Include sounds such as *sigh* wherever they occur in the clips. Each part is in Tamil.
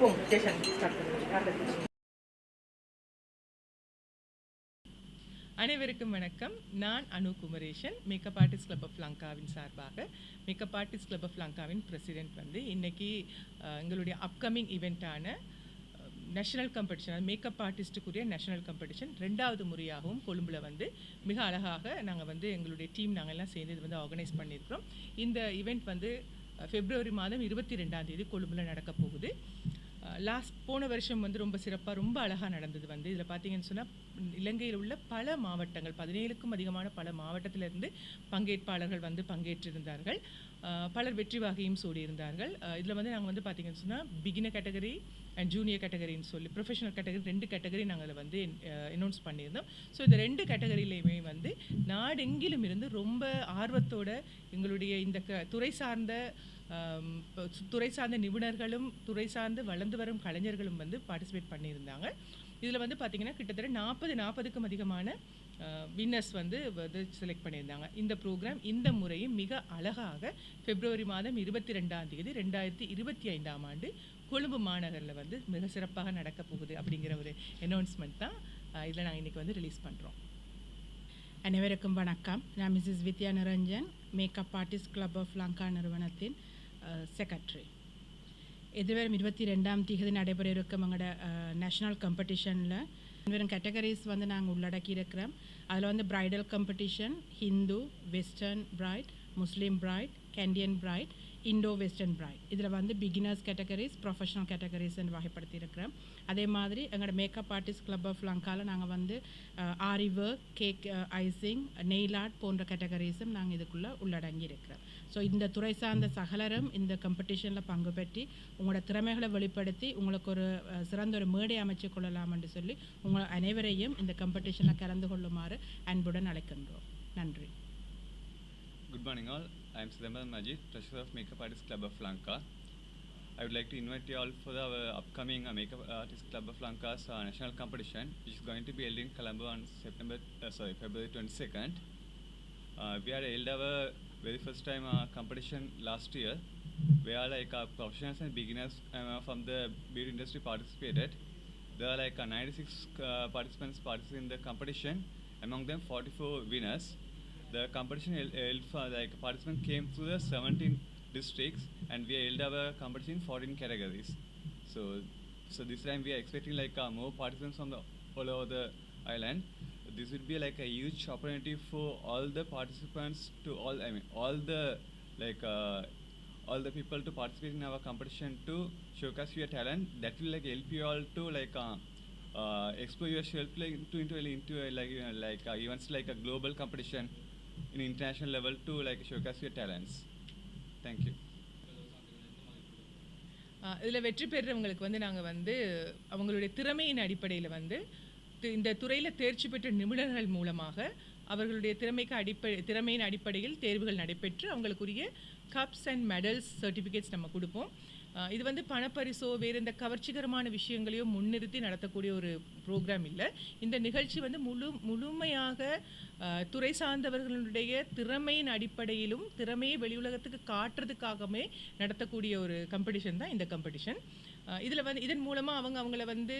போங்க ஸ்டேஷன் ஸ்டார்ட் பண்ணுங்க அனைவருக்கும் வணக்கம். நான் Anu Kumareshan makeup artist club of லங்காவின் சார்பாக மேக்கப் ஆர்டிஸ்ட் கிளப் ஆஃப் லங்காவின் பிரசிடென்ட் வந்து இன்றைக்கி எங்களுடைய அப்கமிங் ஈவெண்ட்டான நேஷனல் காம்படிஷன் மேக்கப் ஆர்டிஸ்ட்டுக்குரிய நேஷனல் காம்படிஷன் ரெண்டாவது முறையாகவும் கொழும்பில் வந்து மிக அழகாக நாங்கள் வந்து எங்களுடைய டீம் நாங்கள் எல்லாம் சேர்ந்து இது வந்து ஆர்கனைஸ் பண்ணியிருக்கிறோம். இந்த ஈவெண்ட் வந்து ஃபெப்ரவரி பிப்ரவரி மாதம் இருபத்தி ரெண்டாம் தேதி கொழும்பில் நடக்க போகுது. லாஸ்ட் போன வருஷம் வந்து ரொம்ப சிறப்பாக ரொம்ப அழகாக நடந்தது வந்து. இதில் பார்த்தீங்கன்னு சொன்னால் இலங்கையில் உள்ள பல மாவட்டங்கள் பதினேழுக்கும் அதிகமான பல மாவட்டத்திலிருந்து பங்கேற்பாளர்கள் வந்து பங்கேற்றிருந்தார்கள். பலர் வெற்றி வகையும் சூடியிருந்தார்கள். இதில் வந்து நாங்கள் வந்து பார்த்தீங்கன்னு சொன்னால் பிகினர் கேட்டகரி அண்ட் ஜூனியர் கேட்டகரின்னு சொல்லி ப்ரொஃபஷனல் கேட்டகரி ரெண்டு கேட்டகரி நாங்கள் அதில் வந்து அனௌன்ஸ் பண்ணியிருந்தோம். ஸோ இந்த ரெண்டு கேட்டகரியிலையுமே வந்து நாடெங்கிலும் இருந்து ரொம்ப ஆர்வத்தோட எங்களுடைய இந்த க துறை சார்ந்த துறை சார்ந்த நிபுணர்களும் துறை சார்ந்து வளர்ந்து வரும் கலைஞர்களும் வந்து பார்ட்டிசிபேட் பண்ணியிருந்தாங்க. இதில் வந்து பார்த்திங்கன்னா கிட்டத்தட்ட நாற்பது நாற்பதுக்கும் அதிகமான வின்னர்ஸ் வந்து வந்து செலக்ட் பண்ணியிருந்தாங்க. இந்த ப்ரோக்ராம் இந்த முறையும் மிக அழகாக பிப்ரவரி மாதம் இருபத்தி ரெண்டாம் தேதி ரெண்டாயிரத்தி இருபத்தி ஐந்தாம் ஆண்டு கொழும்பு மாநகரில் வந்து மிக சிறப்பாக நடக்க போகுது அப்படிங்கிற ஒரு அனௌன்ஸ்மெண்ட் தான் இதில் நாங்கள் இன்றைக்கி வந்து ரிலீஸ் பண்ணுறோம் அனைவருக்கும் வணக்கம். நான் Mrs Vidya Niranjan makeup artist club of Lanka நிறுவனத்தின் Uh, செக்ரட்டரி எதிர்வரும் இருபத்தி ரெண்டாம் தேதி நடைபெற இருக்கும் எங்களோட நேஷ்னல் கம்படிஷனில் வெறும் கேட்டகரிஸ் வந்து நாங்கள் உள்ளடக்கி இருக்கிறோம். அதில் வந்து bridal competition Hindu western bride Muslim bride Kandyan bride Indo western bride இதில் வந்து பிகினர்ஸ் கேட்டகரிஸ் ப்ரொஃபஷனல் கேட்டகரிஸ்ன்னு வகைப்படுத்தியிருக்கிறோம். அதே மாதிரி எங்களோட மேக்கப் ஆர்டிஸ்ட் கிளப் ஆஃப் லங்காவில் நாங்கள் வந்து aari work cake icing nail art போன்ற கேட்டகரிஸும் நாங்கள் இதுக்குள்ளே உள்ளடங்கி இருக்கிறோம் ஸோ இந்த துறை சார்ந்த சகலரும் இந்த காம்படிஷனில் பங்கு பெற்றி உங்களோட திறமைகளை வெளிப்படுத்தி உங்களுக்கு ஒரு சிறந்த ஒரு மேடை அமைச்சு கொள்ளலாம் என்று சொல்லி உங்கள் அனைவரையும் இந்த காம்படிஷனில் கலந்து கொள்ளுமாறு அன்புடன் அழைக்கின்றோம். நன்றி. Good morning all. I am Siddhambaram Majid, Treasurer of Makeup Artists Club of Lanka. I would like to invite you all for our upcoming uh, Makeup Artists Club of Lanka's uh, national competition, which is going to be held in Colombo on September, uh, sorry, February 22nd. Uh, we had held our very first time uh, competition last year, where like uh, professionals and beginners uh, from the beauty industry participated. There are like uh, 96 uh, participants participating in the competition. Among them, 44 winners. The competition held, held like participants came through the 17 districts, and we held our competition in 14 categories. So, so this time we are expecting like uh, more participants from the all over the island. This would be like a huge opportunity for all the participants to all I mean all the like uh, all the people to participate in our competition to showcase your talent. That will like help you all to like uh, uh, explore yourself like into into into uh, like you know, like uh, events like a global competition in international level to like showcase your talents. Thank you. இதில் வெற்றி பெறுறவங்களுக்கு வந்து நாங்கள் வந்து அவங்களுடைய திறமையின் அடிப்படையில் வந்து இந்த துறையில் தேர்ச்சி பெற்ற நிபுணர்கள் மூலமாக அவர்களுடைய திறமைக்கு அடிப்படை திறமையின் அடிப்படையில் தேர்வுகள் நடைபெற்று அவங்களுக்குரிய கப்ஸ் அண்ட் மெடல்ஸ் சர்டிஃபிகேட்ஸ் நம்ம கொடுப்போம் இது வந்து பணப்பரிசோ வேறு இந்த கவர்ச்சிகரமான விஷயங்களையோ முன்னிறுத்தி நடத்தக்கூடிய ஒரு ப்ரோக்ராம் இல்லை. இந்த நிகழ்ச்சி வந்து முழு முழுமையாக துறை சார்ந்தவர்களுடைய திறமையின் அடிப்படையிலும் திறமையை வெளியுலகத்துக்கு காட்டுறதுக்காகவே நடத்தக்கூடிய ஒரு காம்படிஷன் தான் இந்த காம்படிஷன் இதில் வந்து இதன் மூலமாக அவங்க அவங்கள வந்து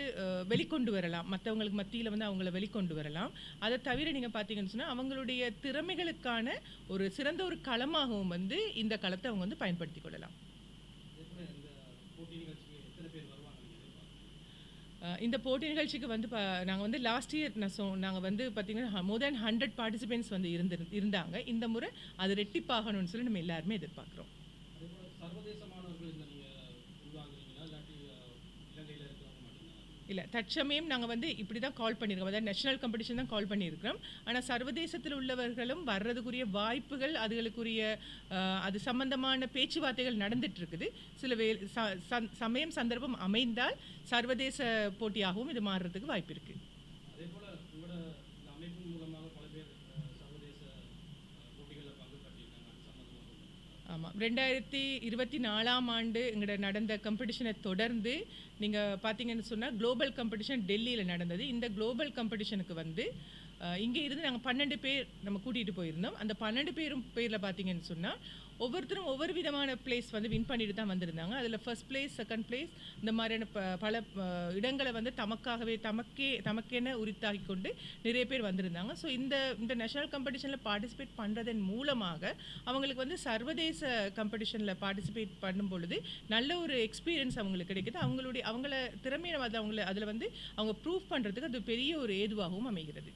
வெளிக்கொண்டு வரலாம். மற்றவங்களுக்கு மத்தியில் வந்து அவங்கள வெளிக்கொண்டு வரலாம். அதை தவிர நீங்கள் பார்த்தீங்கன்னு சொன்னால் அவங்களுடைய திறமைகளுக்கான ஒரு சிறந்த ஒரு களமாகவும் வந்து இந்த களத்தை அவங்க வந்து பயன்படுத்தி கொள்ளலாம். இந்த போட்டி நிகழ்ச்சிக்கு வந்து நாங்கள் வந்து லாஸ்ட் இயர் நான் சொ நாங்கள் வந்து பார்த்தீங்கன்னா மோர் தேன் ஹண்ட்ரட் பார்ட்டிசிபென்ட்ஸ் வந்து இருந்து இருந்தாங்க. இந்த முறை அது ரெட்டிப்பாகணும்னு சொல்லி நம்ம எல்லாருமே எதிர்பார்க்குறோம். இல்லை தற்சமயம் நாங்கள் வந்து இப்படி தான் கால் பண்ணியிருக்கோம். அதாவது நேஷனல் காம்படிஷன் தான் கால் பண்ணியிருக்கிறோம். ஆனால் சர்வதேசத்தில் உள்ளவர்களும் வர்றதுக்குரிய வாய்ப்புகள் அதுகளுக்குரிய அது சம்பந்தமான பேச்சுவார்த்தைகள் நடந்துட்டுருக்குது. சில வே ச- சந்- சமயம் சந்தர்ப்பம் அமைந்தால் சர்வதேச போட்டியாகவும் இது மாறுறதுக்கு வாய்ப்பு இருக்குது ஆமாம் ரெண்டாயிரத்தி இருபத்தி நாலாம் ஆண்டு எங்களோட நடந்த காம்படிஷனை தொடர்ந்து நீங்கள் பார்த்தீங்கன்னு சொன்னால் குளோபல் காம்படிஷன் டெல்லியில் நடந்தது. இந்த குளோபல் காம்படிஷனுக்கு வந்து இங்கே இருந்து நாங்கள் பன்னெண்டு பேர் நம்ம கூட்டிகிட்டு போயிருந்தோம். அந்த பன்னெண்டு பேரும் பேரில் பார்த்தீங்கன்னு சொன்னால் ஒவ்வொருத்தரும் ஒவ்வொரு விதமான பிளேஸ் வந்து வின் பண்ணிட்டு தான் வந்திருந்தாங்க. அதில் ஃபர்ஸ்ட் பிளேஸ் செகண்ட் பிளேஸ் இந்த மாதிரியான ப பல இடங்களை வந்து தமக்காகவே தமக்கே தமக்கென உரித்தாகி கொண்டு நிறைய பேர் வந்திருந்தாங்க. ஸோ இந்த இந்த நேஷனல் காம்படிஷனில் பார்ட்டிசிபேட் பண்ணுறதன் மூலமாக அவங்களுக்கு வந்து சர்வதேச காம்படிஷனில் பார்ட்டிசிபேட் பண்ணும் பொழுது நல்ல ஒரு எக்ஸ்பீரியன்ஸ் அவங்களுக்கு கிடைக்குது. அவங்களுடைய அவங்கள திறமையை வந்து அவங்கள அதில் வந்து அவங்க ப்ரூவ் பண்ணுறதுக்கு அது பெரிய ஒரு ஏதுவாகவும் அமைகிறது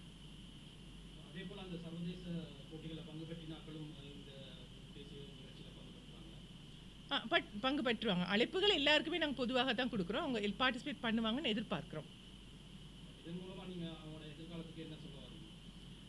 அதே போல் அந்த சர்வதேச போட்டிகளில் பங்கு பெற்றினாக்களும் இந்த தேசிய நிகழ்ச்சியில் பங்கு பெற்றாங்க ஆ, பட் பங்கு பெற்றுவாங்க. அழைப்புகள் எல்லாருக்குமே நாங்கள் பொதுவாக தான் கொடுக்குறோம். அவங்க பார்ட்டிசிபேட் பண்ணுவாங்கன்னு எதிர்பார்க்குறோம் இதன் மூலமாக நீங்கள் அவங்களோட எதிர்காலத்துக்கு என்ன சொல்ல வரீங்க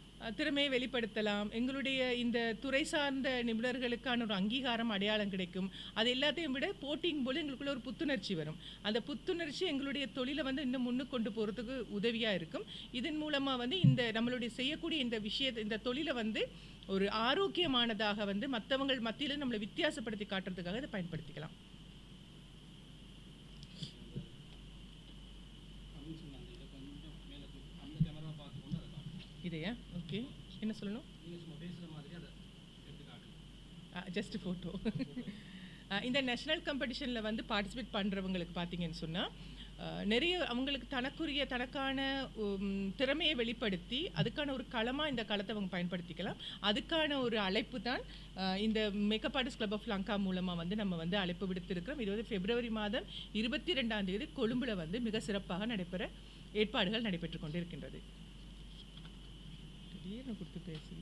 அஹ் திறமையை வெளிப்படுத்தலாம். எங்களுடைய இந்த துறை சார்ந்த நிபுணர்களுக்கான ஒரு அங்கீகாரம் அடையாளம் கிடைக்கும். அது எல்லாத்தையும் விட போட்டிங் போல எங்களுக்குள்ள ஒரு புத்துணர்ச்சி வரும். அந்த புத்துணர்ச்சி எங்களுடைய தொழிலை வந்து இன்னும் முன்னுக்கு கொண்டு போகிறதுக்கு உதவியாக இருக்கும். இதன் மூலமாக வந்து இந்த நம்மளுடைய செய்யக்கூடிய இந்த விஷயத்தை இந்த தொழிலை வந்து ஒரு ஆரோக்கியமானதாக வந்து மற்றவங்கள் மத்தியில் நம்மளை வித்தியாசப்படுத்தி காட்டுறதுக்காக இதை பயன்படுத்திக்கலாம். இதையா? ஓகே என்ன சொல்லணும்? ஜஸ்ட் ஃபோட்டோ *laughs* இந்த நேஷனல் காம்படிஷனில் வந்து பார்ட்டிசிபேட் பண்ணுறவங்களுக்கு பார்த்தீங்கன்னு சொன்னால் நிறைய அவங்களுக்கு தனக்குரிய தனக்கான உம், திறமையை வெளிப்படுத்தி அதுக்கான ஒரு களமாக இந்த களத்தை அவங்க பயன்படுத்திக்கலாம். அதுக்கான ஒரு அழைப்பு தான் இந்த makeup artist club of Lanka மூலமாக வந்து நம்ம வந்து அழைப்பு விடுத்திருக்கிறோம். இது வந்து பிப்ரவரி மாதம் இருபத்தி ரெண்டாம் தேதி கொழும்புல வந்து மிக சிறப்பாக நடைபெற ஏற்பாடுகள் நடைபெற்று கொண்டிருக்கின்றது. කියන කොට පැසි